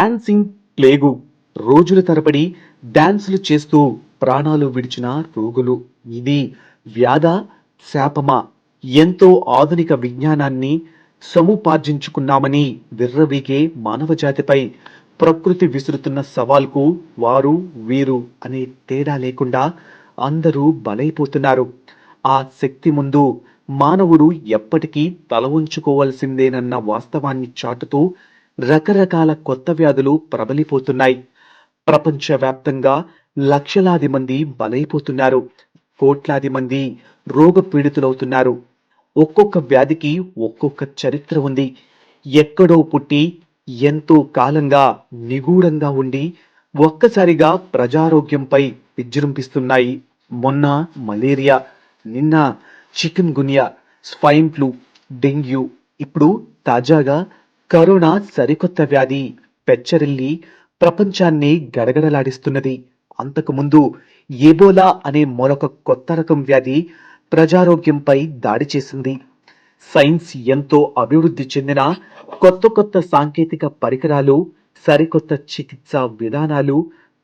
Dancing plague రోజుల తరబడి డాన్సులు చేస్తూ ప్రాణాలు విడిచిన రోగులు. ఇది వ్యాధ శాపమా? ఎంతో ఆధునిక విజ్ఞానాన్ని సముపార్జించుకున్నామని విర్రవీగే మానవజాతిపై ప్రకృతి విసురుతున్న సవాల్కు వారు వీరు అనే తేడా లేకుండా అందరూ బలైపోతున్నారు. ఆ శక్తి ముందు మానవుడు ఎప్పటికీ తల ఉంచుకోవాల్సిందేనన్న వాస్తవాన్ని చాటుతూ రకరకాల కొత్త వ్యాధులు ప్రబలిపోతున్నాయి. ప్రపంచవ్యాప్తంగా లక్షలాది మంది బలైపోతున్నారు. కోట్లాది మంది రోగ పీడితులవుతున్నారు ఒక్కొక్క వ్యాధికి ఒక్కొక్క చరిత్ర ఉంది. ఎక్కడో పుట్టి ఎంతో కాలంగా నిగూఢంగా ఉండి ఒక్కసారిగా ప్రజారోగ్యంపై విజృంభిస్తున్నాయి. మొన్న మలేరియా నిన్న chikungunya swine flu dengue ఇప్పుడు తాజాగా కరోనా సరికొత్త వ్యాధి పెచ్చరిల్లి ప్రపంచాన్ని గడగడలాడిస్తున్నది. అంతకుముందు ఎబోలా అనే మరొక కొత్త రకం వ్యాధి ప్రజారోగ్యంపై దాడి చేసింది. సైన్స్ ఎంతో అభివృద్ధి చెందిన కొత్త కొత్త సాంకేతిక పరికరాలు సరికొత్త చికిత్సా విధానాలు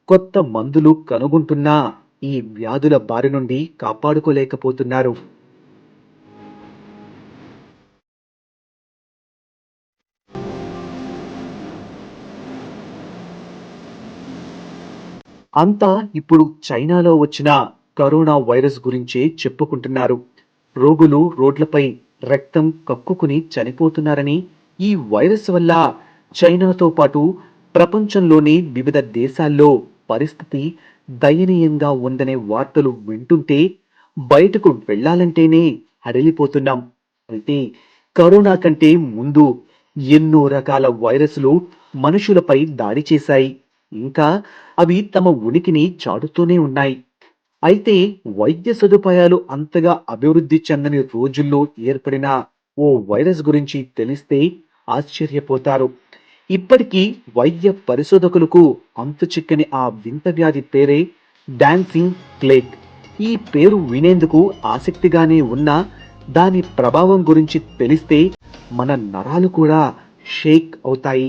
కొత్త మందులు కనుగొంటున్నా ఈ వ్యాధుల బారి నుండి కాపాడుకోలేకపోతున్నారు. అంతా ఇప్పుడు చైనాలో వచ్చిన కరోనా వైరస్ గురించే చెప్పుకుంటున్నారు. రోగులు రోడ్లపై రక్తం కక్కుకుని చనిపోతున్నారని ఈ వైరస్ వల్ల చైనాతో పాటు ప్రపంచంలోని వివిధ దేశాల్లో పరిస్థితి దయనీయంగా ఉందనే వార్తలు వింటుంటే బయటకు వెళ్ళాలంటేనే హడలిపోతున్నాం అయితే కరోనా కంటే ముందు ఎన్నో రకాల వైరస్లు మనుషులపై దాడి చేశాయి. ఇంకా అవి తమ ఉనికిని చాటుతూనే ఉన్నాయి. అయితే వైద్య సదుపాయాలు అంతగా అభివృద్ధి చెందని రోజుల్లో ఏర్పడిన ఓ వైరస్ గురించి తెలిస్తే ఆశ్చర్యపోతారు. ఇప్పటికీ వైద్య పరిశోధకులకు అంతు చిక్కని ఆ వింత వ్యాధి పేరే డాన్సింగ్ ప్లేగ్ ఈ పేరు వినేందుకు ఆసక్తిగానే ఉన్నా దాని ప్రభావం గురించి తెలిస్తే మన నరాలు కూడా షేక్ అవుతాయి.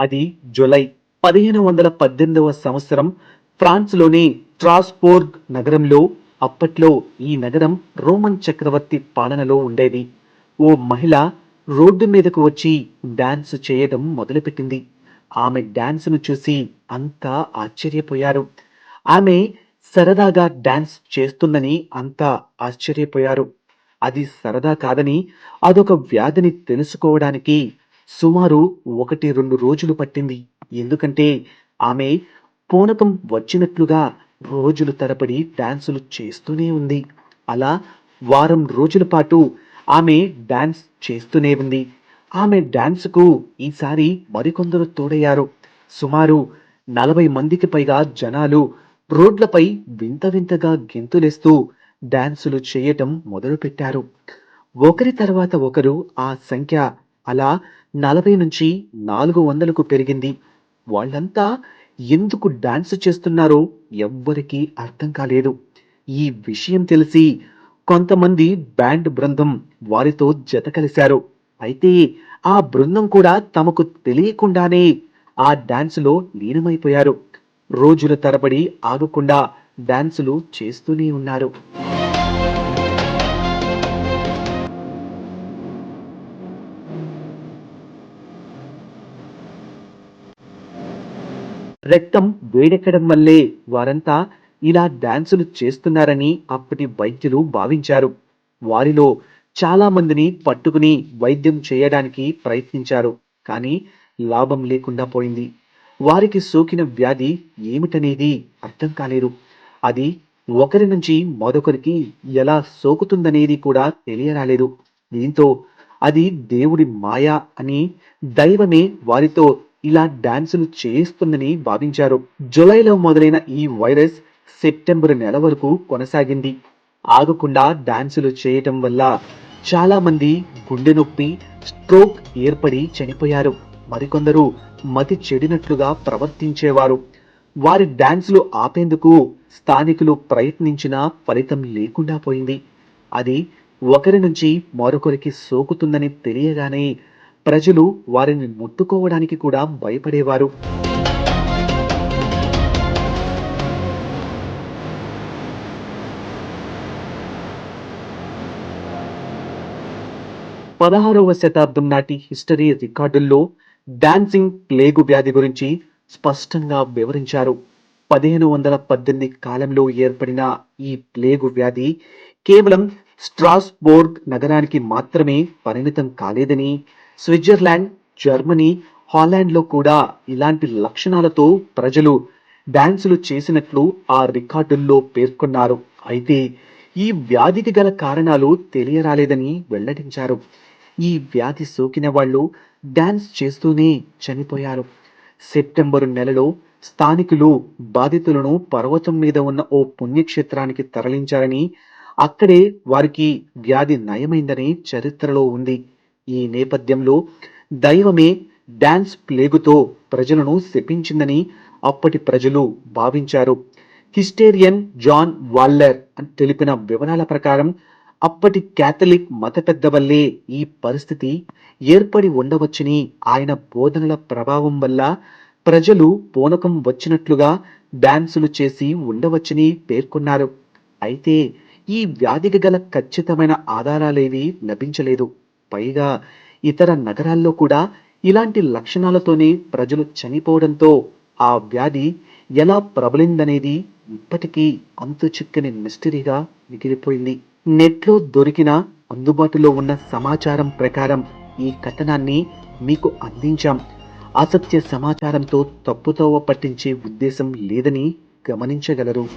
అది జూలై పదిహేను వందల పద్దెనిమిదవ సంవత్సరం ఫ్రాన్స్లోని ట్రాస్పోర్గ్ నగరంలో అప్పట్లో ఈ నగరం రోమన్ చక్రవర్తి పాలనలో ఉండేది. ఓ మహిళ రోడ్డు మీదకు వచ్చి డాన్స్ చేయడం మొదలుపెట్టింది. ఆమె డాన్స్ను చూసి అంతా ఆశ్చర్యపోయారు. ఆమె సరదాగా డాన్స్ చేస్తుందని అంతా ఆశ్చర్యపోయారు. అది సరదా కాదని అదొక వ్యాధిని తెలుసుకోవడానికి సుమారు ఒకటి రెండు రోజులు పట్టింది. ఎందుకంటే ఆమె పూనకం వచ్చినట్లుగా రోజుల తరబడి డాన్సులు చేస్తూనే ఉంది. అలా వారం రోజుల పాటు ఆమె డాన్స్ చేస్తూనే ఉంది. ఆమె డాన్స్కు ఈసారి మరికొందరు తోడయ్యారు. సుమారు నలభై మందికి పైగా జనాలు రోడ్లపై వింత వింతగా గెంతులేస్తూ డాన్సులు చేయటం మొదలుపెట్టారు. ఒకరి తర్వాత ఒకరు ఆ సంఖ్య అలా నలభై నుంచి నాలుగు వందలకు పెరిగింది. వాళ్ళంతా ఎందుకు డాన్స్ చేస్తున్నారో ఎవ్వరికీ అర్థం కాలేదు. ఈ విషయం తెలిసి కొంతమంది బ్యాండ్ బృందం వారితో జత కలిశారు. అయితే ఆ బృందం కూడా తమకు తెలియకుండానే ఆ డాన్సులో లీనమైపోయారు. రోజుల తరబడి ఆగకుండా డాన్సులు చేస్తూనే ఉన్నారు. రక్తం వేడెక్కడం వల్లే వారంతా ఇలా డాన్సులు చేస్తున్నారని అప్పటి వైద్యులు భావించారు. వారిలో చాలా మందిని పట్టుకుని వైద్యం చేయడానికి ప్రయత్నించారు కానీ లాభం లేకుండా పోయింది. వారికి సోకిన వ్యాధి ఏమిటనేది అర్థం కాలేదు. అది ఒకరి నుంచి మరొకరికి ఎలా సోకుతుందనేది కూడా తెలియరాలేదు. దీంతో అది దేవుడి మాయ అని దైవమే వారితో ఇలా డాన్సులు చేయిస్తుందని భావించారు. జులైలో మొదలైన ఈ వైరస్ సెప్టెంబర్ నెల వరకు కొనసాగింది. ఆగకుండా డాన్సులు చేయటం వల్ల చాలా మంది గుండె నొప్పి స్ట్రోక్ ఏర్పడి చనిపోయారు. మరికొందరు మతి చెడినట్లుగా ప్రవర్తించేవారు. వారి డాన్సులు ఆపేందుకు స్థానికులు ప్రయత్నించినా ఫలితం లేకుండా పోయింది. అది ఒకరి నుంచి మరొకరికి సోకుతుందని తెలియగానే ప్రజలు వారిని ముట్టుకోవడానికి కూడా భయపడేవారు. పదహారవ శతాబ్దం నాటి హిస్టరీ రికార్డుల్లో డాన్సింగ్ ప్లేగు వ్యాధి గురించి స్పష్టంగా వివరించారు. పదిహేను వందల పద్దెనిమిది కాలంలో ఏర్పడిన ఈ ప్లేగు వ్యాధి కేవలం స్ట్రాస్బోర్గ్ నగరానికి మాత్రమే పరిమితం కాలేదని స్విట్జర్లాండ్ జర్మనీ హాలాండ్లో కూడా ఇలాంటి లక్షణాలతో ప్రజలు డ్యాన్సులు చేసినట్లు ఆ రికార్డుల్లో పేర్కొన్నారు. అయితే ఈ వ్యాధికి గల కారణాలు తెలియరాలేదని వెల్లడించారు. ఈ వ్యాధి సోకిన వాళ్ళు డ్యాన్స్ చేస్తూనే చనిపోయారు. సెప్టెంబరు నెలలో స్థానికులు బాధితులను పర్వతం మీద ఉన్న ఓ పుణ్యక్షేత్రానికి తరలించారని అక్కడే వారికి వ్యాధి నయమైందని చరిత్రలో ఉంది. ఈ నేపథ్యంలో దైవమే డాన్స్ ప్లేగుతో ప్రజలను శపించిందని అప్పటి ప్రజలు భావించారు. హిస్టేరియన్ జాన్ వాల్లర్ అని తెలిపిన వివరాల ప్రకారం అప్పటి క్యాథలిక్ మత పెద్ద వల్లే ఈ పరిస్థితి ఏర్పడి ఉండవచ్చని ఆయన బోధనల ప్రభావం వల్ల ప్రజలు పూనకం వచ్చినట్లుగా డాన్సులు చేసి ఉండవచ్చని పేర్కొన్నారు. అయితే ఈ వ్యాధికి గల ఖచ్చితమైన ఆధారాలేవి లభించలేదు. పైగా ఇతర నగరాల్లో కూడా ఇలాంటి లక్షణాలతోనే ప్రజలు చనిపోవడంతో ఆ వ్యాధి ఎలా ప్రబలిందనేది ఇప్పటికీ అంతు చిక్కని మిస్టరీగా మిగిలిపోయింది. నెట్లో దొరికిన అందుబాటులో ఉన్న సమాచారం ప్రకారం ఈ కథనాన్ని మీకు అందించాం. అసత్య సమాచారంతో తప్పుతోవ పట్టించే ఉద్దేశం లేదని గమనించగలరు.